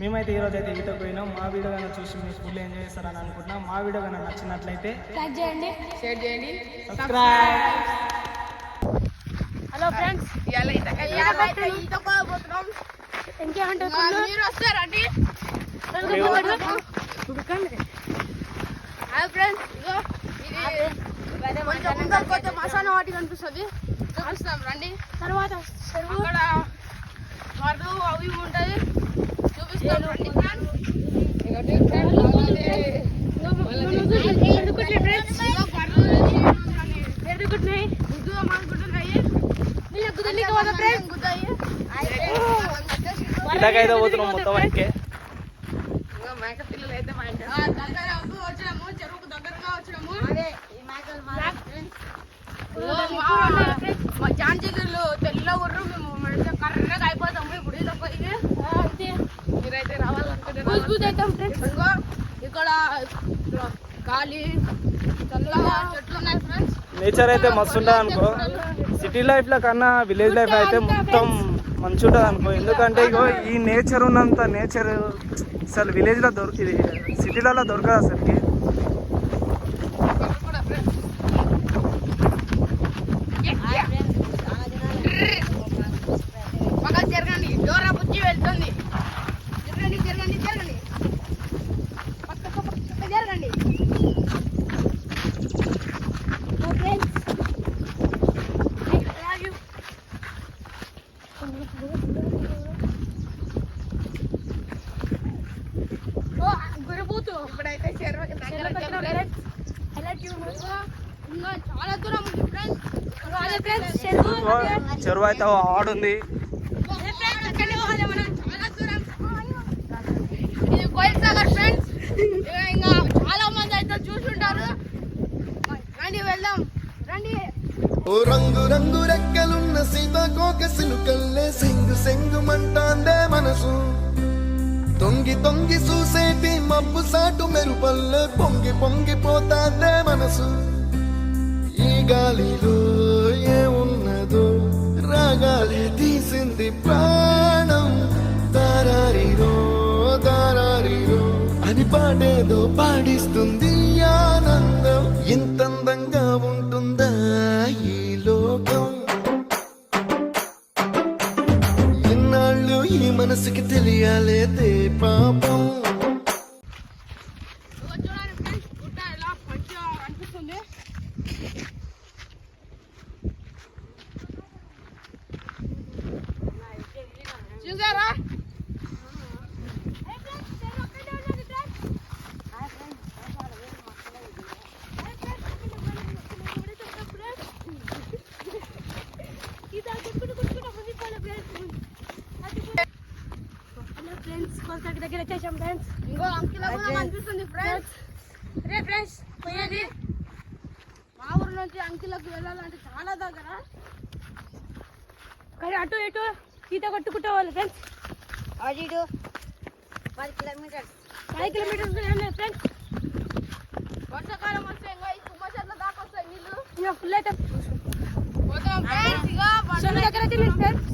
మేమైతే ఈరోజు అయితే ఈతకు పోయినాం. మా వీడియో కన్నా చూసి మీరు ఫుల్ ఎంజాయ్ చేస్తారని అనుకుంటున్నాం. మా వీడియో కన్నా నచ్చినట్లయితే లైక్ చేయండి. షేర్ చేయండి. సబ్స్క్రైబ్ హలో ఫ్రెండ్స్ ఇవాళ ఈత పోతున్నాం మీరు వస్తారండి ఉడకండి. హాయ్ ఫ్రెండ్స్ ఇగో ఇది కొంచెం ముందరకు పోతే మసాలా వాటి కనిపిస్తుంది. చూపిస్తాం రండి. తర్వాత చెరువు. అక్కడ వరదు అవి ఇవి ఉంటాయి చూపిస్తాం రండి ఫ్రెండ్స్ ఇగోటి రావాలనుకుంటున్నారు బూజ్ అవుతాం ఫ్రెండ్స్. ఇదిగో ఇక్కడ గాలి చల్లగా చెట్లు ఉన్నాయి ఫ్రెండ్స్. నేచర్ అయితే మస్తు ఉంటుంది అనుకో. సిటీ లైఫ్లో కన్నా విలేజ్ లైఫ్ అయితే మొత్తం మంచి ఉంటుంది అనుకో. ఎందుకంటే ఇగో ఈ నేచర్ ఉన్నంత నేచర్ అసలు విలేజ్లో దొరికి ఇది సిటీలలో దొరకదు అసలుకి ఇక్కడ కూడా ఫ్రెండ్స్ పక్కన జరగండి డోరా బుజ్జి వెళ్తుంది జరగండి జరగండి జరగండి పక్క పక్క పక్క జరగండి ఫ్రెండ్స్ ఓ గురబూతు ఇప్పుడైతే చెరువుకి దగ్గర వచ్చాం ఫ్రెండ్స్ ఎలా ట్యూన్ ఇంకా చాలా దూరం ఉంది ఫ్రెండ్స్ అదే ఫ్రెండ్స్ చెరువు ఇగో చెరువు అయితే ఆడుంది చాలా దూరం ఇది కోయిల్ సాగర్ ఫ్రెండ్స్ ఇంకా చాలా మంది అయితే చూసుంటారు రండి వెళ్దాం. రండి. ఓ రంగు రంగు రెక్కలున్న సీతాకోక సిలుకల్లే సెంగు సెంగు మంటాందే. మబ్బు సాటు మెరుపల్లే పొంగి పొంగిపోతాందే మనసు. ఈ గాలిలో ఏమున్నదో రాగాలి తీసింది ప్రాణం. దారారిరో దారారిరో అని పాడేదో పాడిస్తుంది ఆనందం. ఇంత కొలతకి దగ్గర వచ్చేసాం ఫ్రెండ్స్ ఇంకో అంకిలో కూడా కనిపిస్తుంది ఫ్రెండ్స్ రే ఫ్రెండ్స్ పోయేది. మా ఊరు నుంచి అంకిలకు వెళ్ళాలంటే చాలా దగ్గర. కానీ అటు ఇటు ఈత కొట్టుకుంటే వాళ్ళు ఫ్రెండ్స్ అటు ఇటు పది కిలోమీటర్స్. పది కిలోమీటర్స్ ఫ్రెండ్స్ వర్షాకాలం వస్తే ఇంకా ఈ తుమ్మ చెట్ల దాకా వస్తాయి నీళ్ళు. ఇంకా ఫుల్ అయితే. పోతాం ఫ్రెండ్స్ ఇక దగ్గర ఫ్రెండ్స్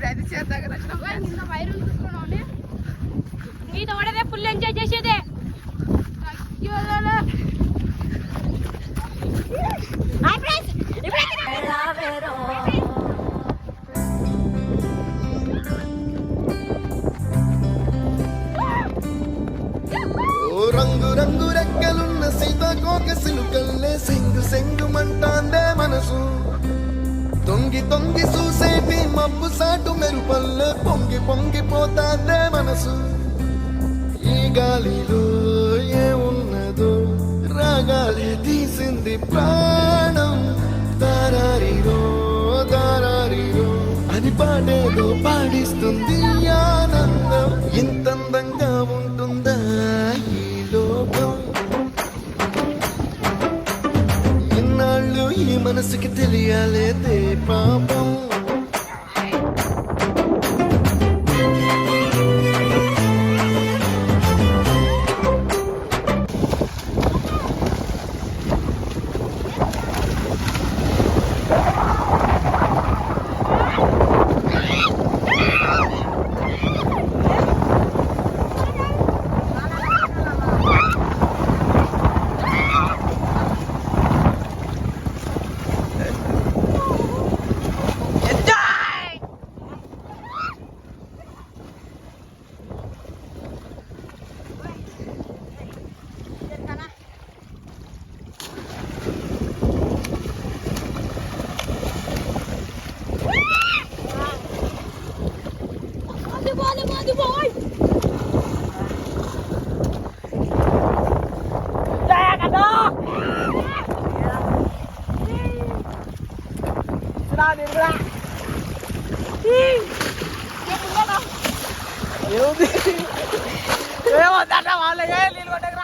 ప్రతి చేతి దగ్గర వచ్చిన ఫ్రెండ్స్ కింద వైర్లు చూసుకోండి ఈ పడదే ఫుల్ ఎంజాయ్ చేసేదే. రంగు రంగు రెక్కలున్న సీతాకోక సిలుకల్లే సెంగు సెంగు మంటాందే మనసు. తొంగి తొంగి చూసేటి మబ్బు సాటు మెరుపల్లే పొంగి పొంగిపోతాందే మనసు. గాలిలో ఏమున్నదో రాగాలే తీసింది ప్రాణం. దారారిరో దారారిరో అని పాడేదో పాడిస్తుంది ఆనందం. ఇంత అందంగా ఉంటుందా ఈ లోకం? ఇన్నాళ్ళు ఈ మనసుకి తెలియాలేదే పాపం. એવું દાદા વાલે લીલવા ડગરા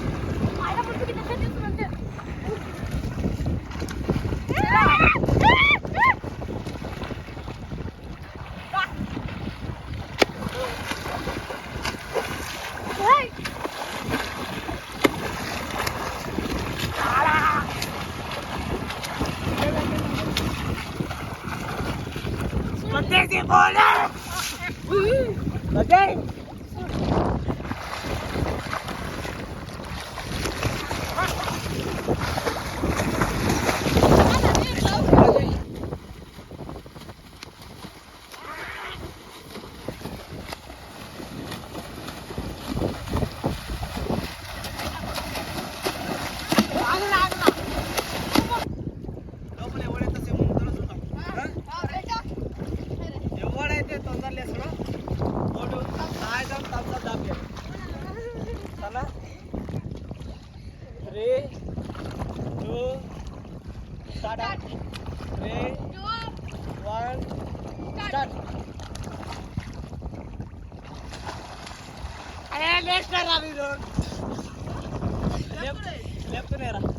Yay! Three two start three one start. अरे नेक्स्ट कर रहा लेफ़्ट लेफ़्ट नहीं रहा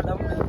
الأمر